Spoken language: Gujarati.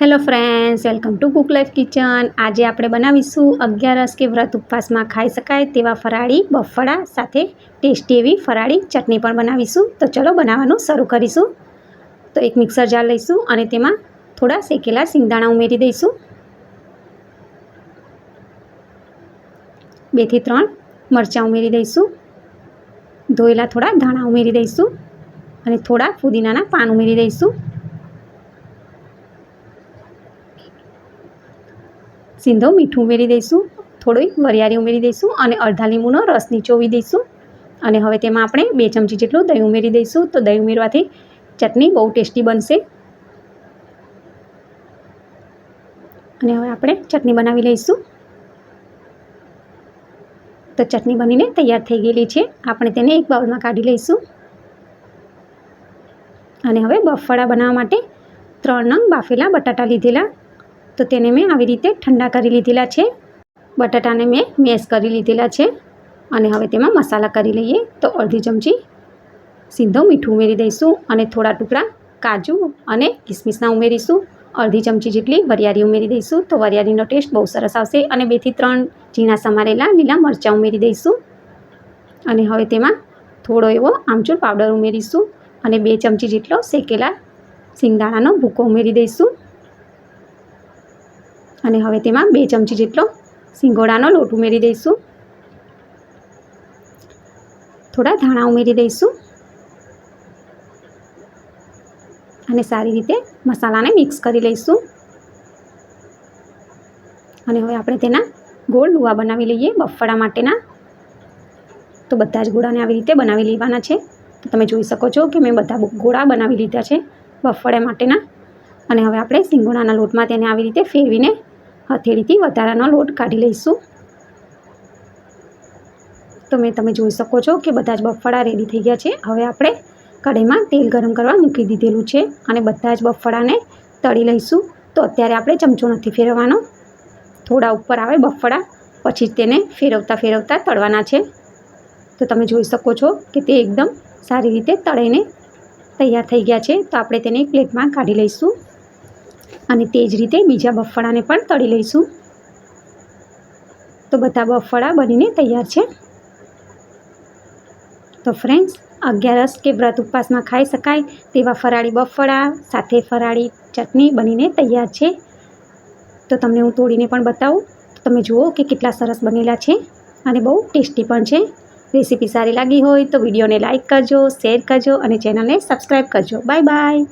Hello friends welcome to cook life kitchen આજે આપણે બનાવીશું અગિયારસ કે વ્રત ઉપવાસમાં ખાઈ શકાય તેવા ફરાળી બફળા સાથે ટેસ્ટી એવી ફરાળી ચટણી પણ બનાવીશું. તો ચલો બનાવવાનું શરૂ કરીશું. તો એક મિક્સર જાર લઈશું અને તેમાં થોડા શેકેલા સિંગદાણા ઉમેરી દઈશું. બેથી ત્રણ મરચાં ઉમેરી દઈશું. ધોયેલા થોડા ધાણા ઉમેરી દઈશું. અને થોડા ફુદીનાના પાન ઉમેરી દઈશું. સિંધો મીઠું ઉમેરી દઈશું થોડી વરિયાળી ઉમેરી દઈશું અને અડધા લીંબુનો રસ નીચોવી દઈશું. અને હવે તેમાં આપણે બે ચમચી જેટલું દહીં ઉમેરી દઈશું. તો દહીં ઉમેરવાથી ચટણી બહુ ટેસ્ટી બનશે. અને હવે આપણે ચટણી બનાવી લઈશું. તો ચટણી બનીને તૈયાર થઈ ગયેલી છે. આપણે તેને એક બાઉલમાં કાઢી લઈશું. અને હવે બફળા બનાવવા માટે ત્રણ નંગ બાફેલા બટાટા લીધેલા. તો તેને મેં આવી રીતે ઠંડા કરી લીધેલા છે. બટાટાને મેં મેશ કરી લીધેલા છે અને હવે તેમાં મસાલા કરી લઈએ. તો અડધી ચમચી સીધો મીઠું ઉમેરી દઈશું અને થોડા ટુકડા કાજુ અને કિસમિસના ઉમેરીશું. અડધી ચમચી જેટલી વરિયાળી ઉમેરી દઈશું. તો વરિયાળીનો ટેસ્ટ બહુ સરસ આવશે અને બેથી ત્રણ ઝીણા સમારેલા લીલા મરચાં ઉમેરી દઈશું. અને હવે તેમાં થોડો એવો આમચૂર પાવડર ઉમેરીશું અને બે ચમચી જેટલો શેકેલા સિંગદાણાનો ભૂકો ઉમેરી દઈશું. અને હવે તેમાં બે ચમચી જેટલો સિંગોડાનો લોટ ઉમેરી દઈશું. થોડા ધાણા ઉમેરી દઈશું. અને સારી રીતે મસાલાને મિક્સ કરી લઈશું. અને હવે આપણે તેના ગોળ લુવા બનાવી લઈએ બફળા માટેના. તો બધા જ ગોળાને આવી રીતે બનાવી લેવાના છે. તો તમે જોઈ શકો છો કે મેં બધા ગોળા બનાવી લીધા છે બફળા માટેના. અને હવે આપણે સિંગોડાના લોટમાં તેને આવી રીતે ફેરવીને હથેળીથી વધારાનો લોટ કાઢી લઈશું. તો મેં તમે જોઈ શકો છો કે બધા જ બફળા રેડી થઈ ગયા છે. હવે આપણે કઢાઈમાં તેલ ગરમ કરવા મૂકી દીધેલું છે અને બધા જ બફળાને તળી લઈશું. તો અત્યારે આપણે ચમચો નથી ફેરવવાનો. થોડા ઉપર આવે બફળા પછી તેને ફેરવતા ફેરવતા તળવાના છે. તો તમે જોઈ શકો છો કે તે એકદમ સારી રીતે તળીને તૈયાર થઈ ગયા છે. તો આપણે તેને એક પ્લેટમાં કાઢી લઈશું. અને તે જ રીતે બીજા બફળાને પણ તળી લઈશું. તો બધા બફળા બનીને તૈયાર છે. તો ફ્રેન્ડ્સ અગિયારસ કે વ્રત ઉપવાસમાં ખાઈ શકાય તેવા ફરાળી બફળા સાથે ફરાળી ચટણી બનીને તૈયાર છે. તો તમને હું તોડીને પણ બતાવું. તો તમે જુઓ કે કેટલા સરસ બનેલા છે અને બહુ ટેસ્ટી પણ છે. રેસીપી સારી લાગી હોય તો વિડીયોને લાઇક કરજો, શેર કરજો અને ચેનલને સબસ્ક્રાઈબ કરજો. Bye bye.